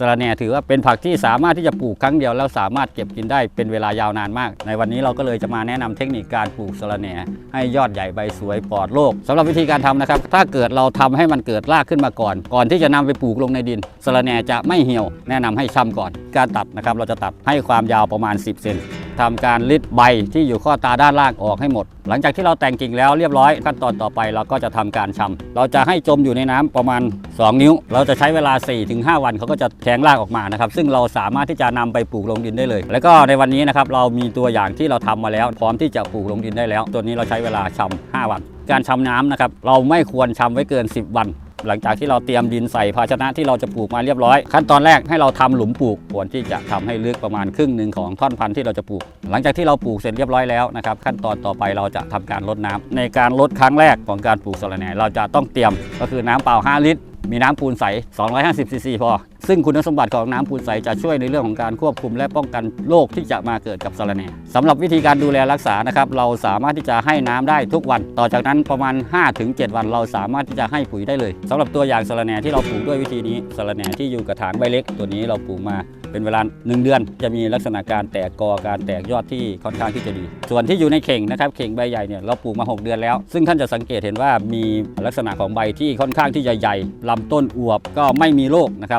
สะระแหน่ถือว่าเป็นผักที่สามารถที่จะปลูกครั้งเดียวแล้วสามารถเก็บกินได้เป็นเวลายาวนานมาก ในวันนี้เราก็เลยจะมาแนะนำเทคนิคการปลูกสะระแหน่ให้ยอดใหญ่ใบสวยปลอดโรคสำหรับวิธีการทำนะครับ ถ้าเกิดเราทำให้มันเกิดรากขึ้นมาก่อน ก่อนที่จะนำไปปลูกลงในดินสะระแหน่จะไม่เหี่ยว แนะนำให้ช่ำก่อน การตัดนะครับเราจะตัดให้ความยาวประมาณ 10 เซน ทำการลิดใบที่อยู่ข้อตาด้านล่างออกให้หมด หลังจากที่เราแต่งกิ่งแล้วเรียบร้อย ขั้นตอนต่อไปเราก็จะทำการชำเราจะให้จมอยู่ในน้ำประมาณ 2 นิ้ว เราจะใช้เวลา 4-5 วันเขาก็จะแทงรากออกมานะครับซึ่งเราสามารถที่จะนำไปปลูกลงดินได้เลย แล้วก็ในวันนี้นะครับเรามีตัวอย่างที่เราทำมาแล้ว พร้อมที่จะปลูกลงดินได้แล้ว ตัวนี้เราใช้เวลาชำ5วัน การชำน้ำนะครับเราไม่ควรชำไว้เกิน 10 วัน หลังจากที่เราเตรียมดินใส่ภาชนะที่เราจะปลูกมาเรียบร้อย ขั้นตอนแรกให้เราทำหลุมปลูกควรที่จะทำให้ลึกประมาณครึ่งหนึ่งของท่อนพันธุ์ที่เราจะปลูก หลังจากที่เราปลูกเสร็จเรียบร้อยแล้วนะครับขั้นตอนต่อไปเราจะทำการลดน้ำในการลดครั้งแรกของการปลูกสะระแหน่เราจะต้องเตรียมก็คือน้ำเปล่า 5 ลิตร มีน้ำปูนใส 250ซีซีพอ ซึ่งคุณสมบัติของน้ำปูนใสจะช่วยในเรื่องของการควบคุมและป้องกันโรคที่จะมาเกิดกับสะรแหน่สำหรับวิธีการดูแลรักษานะครับเราสามารถที่จะให้น้ำได้ทุกวัน ต่อจากนั้นประมาณ 5-7 วัน เราสามารถที่จะให้ปุ๋ยได้เลยสำหรับตัวอย่างสะรแหน่ที่เราปลูกด้วยวิธีนี้สะรแหน่ที่อยู่กระถางใบเล็ก ตัวนี้เราปลูกมาเป็นเวลา 1 เดือน จะมีลักษณะการแตกกอการแตกยอดที่ค่อนข้างที่จะดี ส่วนที่อยู่ในเข่งนะครับเข่งใบใหญ่เนี่ยเราปลูกมา 6 เดือนแล้ว ซึ่งท่านจะสังเกตเห็นว่ามีลักษณะของใบที่ค่อนข้างที่จะใหญ่ลำต้นอวบก็ไม่มีโรคนะครับ